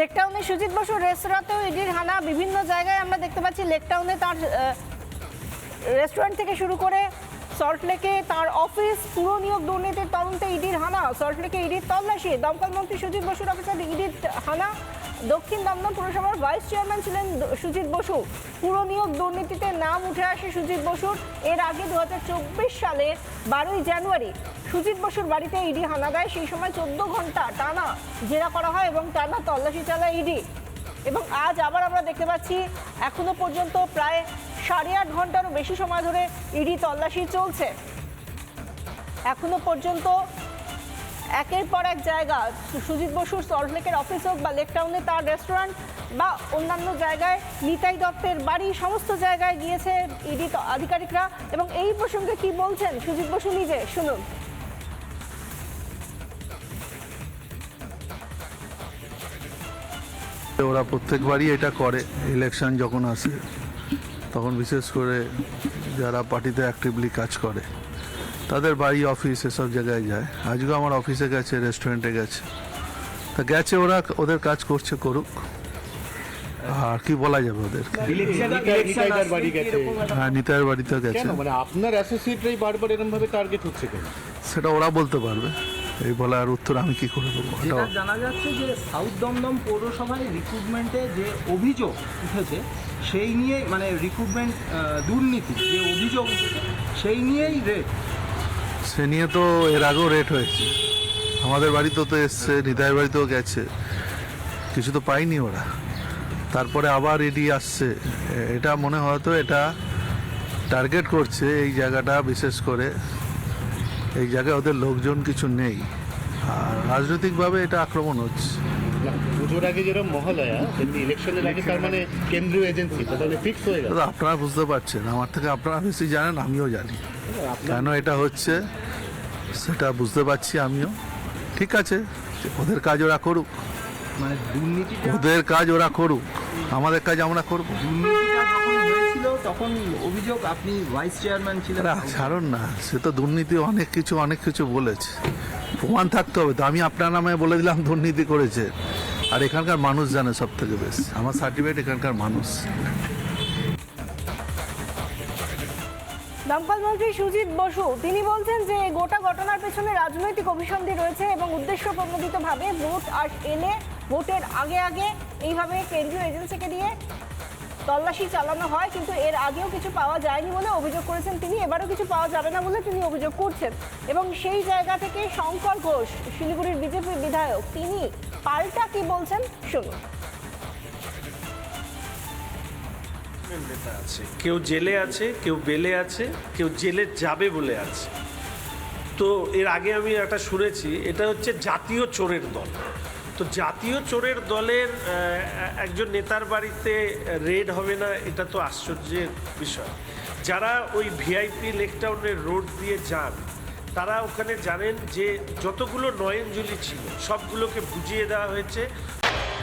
লেকটাউনে সুজিত বসু রেস্তোরাঁতেও ইডির হানা। বিভিন্ন জায়গায় আমরা দেখতে পাচ্ছি লেকটাউনে তার রেস্টুরেন্ট থেকে শুরু করে সল্টলেকে তার অফিস পুরো নিয়োগ দুর্নীতির তদন্তে ইডির হানা। সল্টলেকে ইডির তল্লাশি। দমকল মন্ত্রী সুজিত বসুর অফিসার ইডির হানা। দক্ষিণ দমদম পুরসভার ভাইস চেয়ারম্যান ছিলেন সুজিত বসু। পুরো নিয়োগ দুর্নীতিতে নাম উঠে আসে সুজিত বসুর। এর আগে দু সালে বারোই জানুয়ারি সুজিত বসুর বাড়িতে ইডি হানা দেয়। সেই সময় চোদ্দ ঘণ্টা টানা জেরা করা হয় এবং টানা তল্লাশি চালায় ইডি। এবং আজ আবার আমরা দেখতে পাচ্ছি, এখনও পর্যন্ত প্রায় সাড়ে আট ঘন্টারও বেশি সময় ধরে ইডি তল্লাশি চলছে। এখনও পর্যন্ত একের পর এক জায়গা। সুজিত বসুর সল্টলেকের অফিস হোক বা লেকটাউনে তার রেস্টুরেন্ট বা অন্যান্য জায়গায় নিতাই দত্তের বাড়ি, সমস্ত জায়গায় গিয়েছে ইডি আধিকারিকরা। এবং এই প্রসঙ্গে কি বলছেন সুজিত বসু নিজে? শুনুন। ওরা প্রত্যেকবারই এটা করে ইলেকশন যখন আসে, তখন বিশেষ করে যারা পার্টিতে অ্যাক্টিভলি কাজ করে। তাদের বাড়ি অফিস এসব জায়গায় যায়। আজকেও আমার অফিসে গেছে রেস্টুরেন্টে গেছে। তা গেছে ওরা ওদের কাজ করছে করুক। আর কি বলা যাবে ওদের হ্যাঁ নিতাইয়ের বাড়িতেও গেছে। মানে আপনার অ্যাসোসিয়েটরাই বারবার এরকম ভাবে টার্গেট হচ্ছে কেন? সেটা ওরা বলতে পারবে। এই বলার উত্তর আমি কি করে দেবো জানা যাচ্ছে যে সাউথ দমদম পৌরসভায় রিক্রুটমেন্টে যে অভিযোগ উঠেছে সেই নিয়ে মানে রিক্রুটমেন্ট দুর্নীতি যে অভিযোগ সেই নিয়েই রেট সে নিয়ে তো এর আগেও রেট হয়েছে। আমাদের বাড়িতেও তো এসছে হৃদয়ের বাড়িতেও গেছে। কিছু তো পাইনি ওরা। তারপরে আবার এডি আসছে। এটা মনে হয়তো এটা টার্গেট করছে এই জায়গাটা বিশেষ করে। এই জায়গায় ওদের লোকজন কিছু নেই। আর রাজনৈতিকভাবে এটা আক্রমণ হচ্ছে। পুজোর আগে যেরকম মহালয়া তেমনি ইলেকশনের আগে তার মানে কেন্দ্রীয় এজেন্সি তাহলে ফিক্স হয়ে গেল। দাদা আপনারা বুঝতে পারছেন। আমার থেকে আপনারা বেশি জানেন আমিও জানি। কেন এটা হচ্ছে? সেটা বুঝতে পারছি আমিও। ঠিক আছে ওদের কাজ ওরা করুক। মানে ওদের কাজ ওরা করুক। আমাদের কাজ আমরা করব। তখন অভিযোগ আপনি ভাইস চেয়ারম্যান ছিলেন। ছাড়ুন না সে তো দুর্নীতি অনেক কিছু অনেক কিছু বলেছে। প্রমাণ থাকতে হবে তো আমি আপনার নামে বলে দিলাম দুর্নীতি করেছে। আর এখানকার মানুষ জানে সব থেকে বেশি আমার সার্টিফিকেট এখানকার মানুষ। দমকল মন্ত্রী সুজিত বসু, তিনি বলছেন যে গোটা ঘটনার পেছনে রাজনৈতিক অভিসন্ধি রয়েছে এবং উদ্দেশ্য প্রণোদিতভাবে ভোট আর এলে ভোটের আগে আগে এইভাবে কেন্দ্রীয় এজেন্সিকে দিয়ে তল্লাশি চালানো হয়, কিন্তু এর আগেও কিছু পাওয়া যায়নি বলে অভিযোগ করেছেন তিনি, এবারও কিছু পাওয়া যাবে না বলে তিনি অভিযোগ করছেন। এবং সেই জায়গা থেকে শঙ্কর ঘোষ, শিলিগুড়ির বিজেপি বিধায়ক, তিনি পাল্টা কি বলছেন শুনুন। নেতা আছে, কেউ জেলে আছে, কেউ বেলে আছে, কেউ জেলে যাবে বলে আছে। তো এর আগে আমি একটা শুনেছি, এটা হচ্ছে জাতীয় চোরের দল। তো জাতীয় চোরের দলের একজন নেতার বাড়িতে রেড হবে না, এটা তো আশ্চর্যের বিষয়। যারা ওই ভিআইপি লেকটাউনের রোড দিয়ে যান, তারা ওখানে জানেন যে যতগুলো নয়নজুলি ছিল, সবগুলোকে বুঝিয়ে দেওয়া হয়েছে।